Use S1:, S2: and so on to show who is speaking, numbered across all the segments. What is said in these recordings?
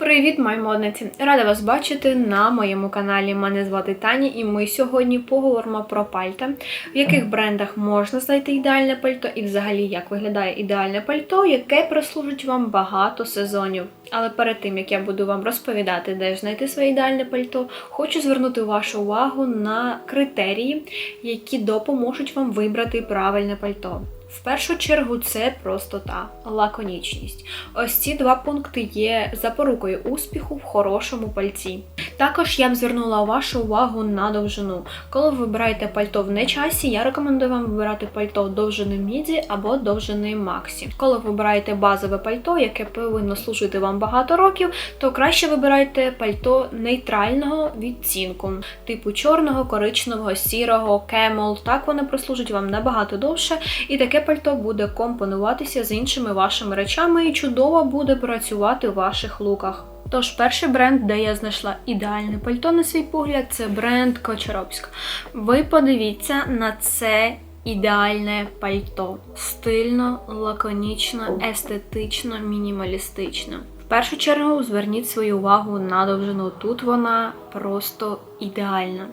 S1: Привіт, мої модниці! Рада вас бачити на моєму каналі. Мене звати Таня, і ми сьогодні поговоримо про пальта, в яких брендах можна знайти ідеальне пальто, і взагалі як виглядає ідеальне пальто, яке прослужить вам багато сезонів. Але перед тим як я буду вам розповідати, де ж знайти своє ідеальне пальто, хочу звернути вашу увагу на критерії, які допоможуть вам вибрати правильне пальто. В першу чергу це простота, лаконічність. Ось ці два пункти є запорукою успіху в хорошому пальці. Також я б звернула вашу увагу на довжину. Коли ви вибираєте пальто в нечасі, я рекомендую вам вибирати пальто довжини міді або довжини максі. Коли ви вибираєте базове пальто, яке повинно служити вам багато років, то краще вибирайте пальто нейтрального відцінку, типу чорного, коричневого, сірого, кемел. Так вони прослужать вам набагато довше, і таке пальто буде компонуватися з іншими вашими речами і чудово буде працювати в ваших луках. Тож, перший бренд, де я знайшла ідеальне пальто на свій погляд, це бренд Кочаровськ. Ви подивіться на це ідеальне пальто. Стильно, лаконічно, естетично, мінімалістично. Першу чергу зверніть свою увагу на довжину. Тут вона просто ідеальна.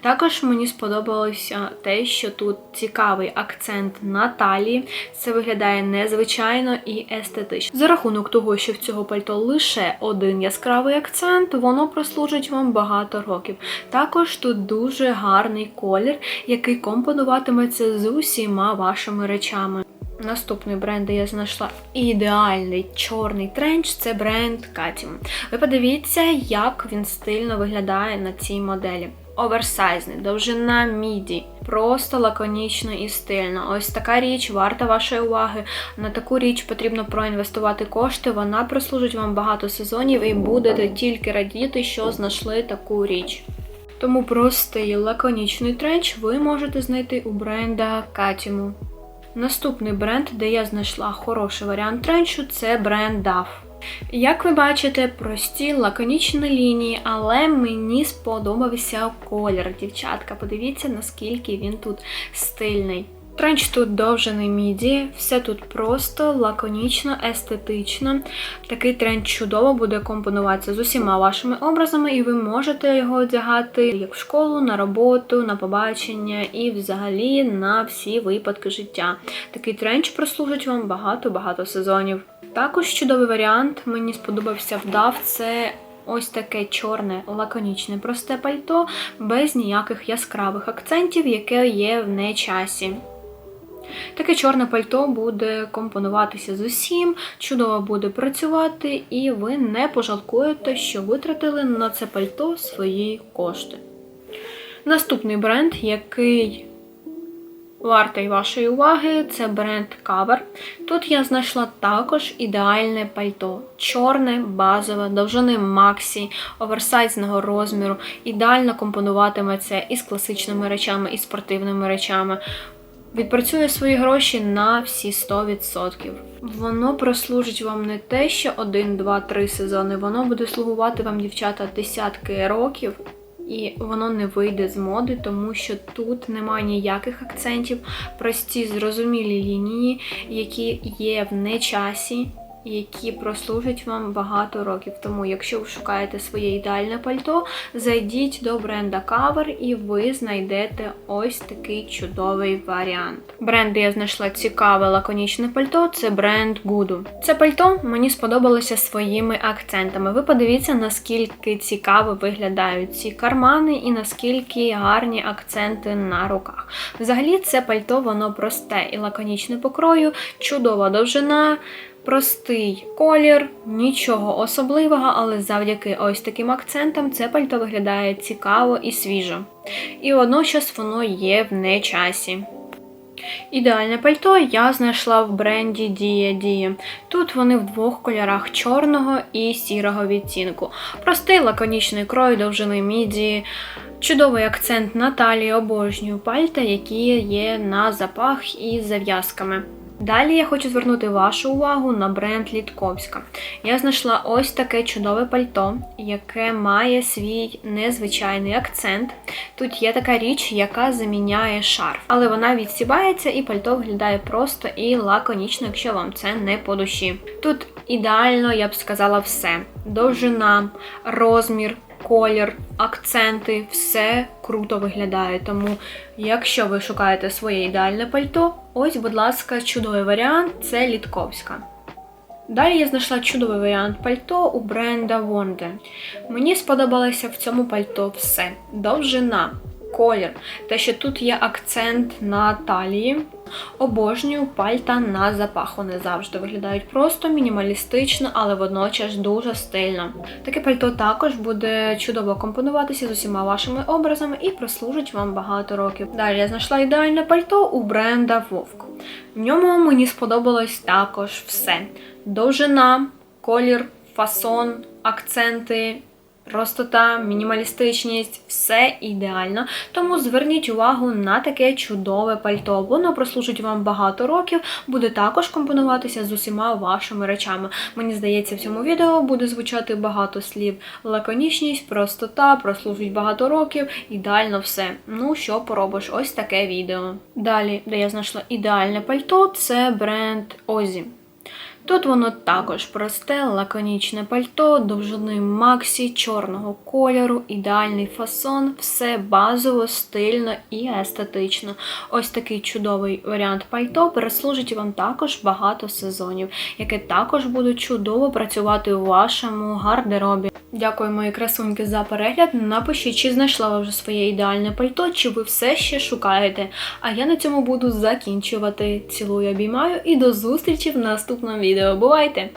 S1: Також мені сподобалося те, що тут цікавий акцент на талії. Це виглядає незвичайно і естетично. За рахунок того, що в цього пальто лише один яскравий акцент, воно прослужить вам багато років. Також тут дуже гарний колір, який компонуватиметься з усіма вашими речами. Наступний бренд, де я знайшла ідеальний чорний тренч, це бренд Катім. Ви подивіться, як він стильно виглядає на цій моделі. Оверсайзний, довжина міді, просто лаконічно і стильно. Ось така річ варта вашої уваги. На таку річ потрібно проінвестувати кошти. Вона прослужить вам багато сезонів і будете тільки радіти, що знайшли таку річ. Тому простий лаконічний тренч ви можете знайти у бренда Катіму. Наступний бренд, де я знайшла хороший варіант тренчу, це бренд DAF. Як ви бачите, прості лаконічні лінії, але мені сподобався колір. Дівчатка, подивіться, наскільки він тут стильний. Тренч тут довжений міді, все тут просто, лаконічно, естетично. Такий тренч чудово буде компонуватися з усіма вашими образами, і ви можете його одягати як в школу, на роботу, на побачення і взагалі на всі випадки життя. Такий тренч прослужить вам багато-багато сезонів. Також чудовий варіант, мені сподобався вдав, це ось таке чорне, лаконічне, просте пальто, без ніяких яскравих акцентів, яке є в нечасі. Таке чорне пальто буде компонуватися з усім, чудово буде працювати, і ви не пожалкуєте, що витратили на це пальто свої кошти. Наступний бренд, який вартий вашої уваги, це бренд Cover. Тут я знайшла також ідеальне пальто. Чорне, базове, довжини Максі, оверсайзного розміру, ідеально компонуватиметься із класичними речами, і спортивними речами. Відпрацює свої гроші на всі 100%. Воно прослужить вам не те, що 1, 2, 3 сезони, воно буде слугувати вам, дівчата, десятки років, і воно не вийде з моди, тому що тут немає ніяких акцентів, прості зрозумілі лінії, які є в нечасі які прослужать вам багато років. Тому, якщо ви шукаєте своє ідеальне пальто, зайдіть до бренда Cover і ви знайдете ось такий чудовий варіант. Бренд, я знайшла цікаве лаконічне пальто, це бренд Gudu. Це пальто мені сподобалося своїми акцентами. Ви подивіться, наскільки цікаво виглядають ці кармани і наскільки гарні акценти на руках. Взагалі, це пальто, воно просте і лаконічне покрою, чудова довжина. Простий колір, нічого особливого, але завдяки ось таким акцентам це пальто виглядає цікаво і свіжо. І водночас воно є в нечасі. Ідеальне пальто я знайшла в бренді Dia Dia. Тут вони в двох кольорах чорного і сірого відтінку. Простий лаконічний крой, довжини міді, чудовий акцент на талії, обожнюю пальта, які є на запах із зав'язками. Далі я хочу звернути вашу увагу на бренд Літковська. Я знайшла ось таке чудове пальто, яке має свій незвичайний акцент. Тут є така річ, яка заміняє шарф, але вона відсібається і пальто виглядає просто і лаконічно, якщо вам це не по душі. Тут ідеально, я б сказала, все: довжина, розмір. Колір, акценти, все круто виглядає. Тому, якщо ви шукаєте своє ідеальне пальто, ось, будь ласка, чудовий варіант це Літковська. Далі я знайшла чудовий варіант пальто у бренда Wonder. Мені сподобалося в цьому пальто все: довжина, колір, те, що тут є акцент на талії. Обожнюю пальта на запах. Вони завжди виглядають просто мінімалістично, але водночас дуже стильно. Таке пальто також буде чудово компонуватися з усіма вашими образами і прослужить вам багато років. Далі я знайшла ідеальне пальто у бренда Вовк. В ньому мені сподобалось також все: довжина, колір, фасон, акценти. Простота, мінімалістичність, все ідеально. Тому зверніть увагу на таке чудове пальто. Воно прослужить вам багато років, буде також компонуватися з усіма вашими речами. Мені здається, в цьому відео буде звучати багато слів. Лаконічність, простота, прослужить багато років, ідеально все. Ну, що поробиш, ось таке відео. Далі, де я знайшла ідеальне пальто, це бренд Озі. Тут воно також просте, лаконічне пальто, довжини Максі, чорного кольору, ідеальний фасон, все базово, стильно і естетично. Ось такий чудовий варіант пальто переслужить вам також багато сезонів, яке також буде чудово працювати у вашому гардеробі. Дякую, мої красуньки, за перегляд. Напишіть, чи знайшла ви вже своє ідеальне пальто, чи ви все ще шукаєте. А я на цьому буду закінчувати. Цілую, обіймаю і до зустрічі в наступному відео. Бувайте!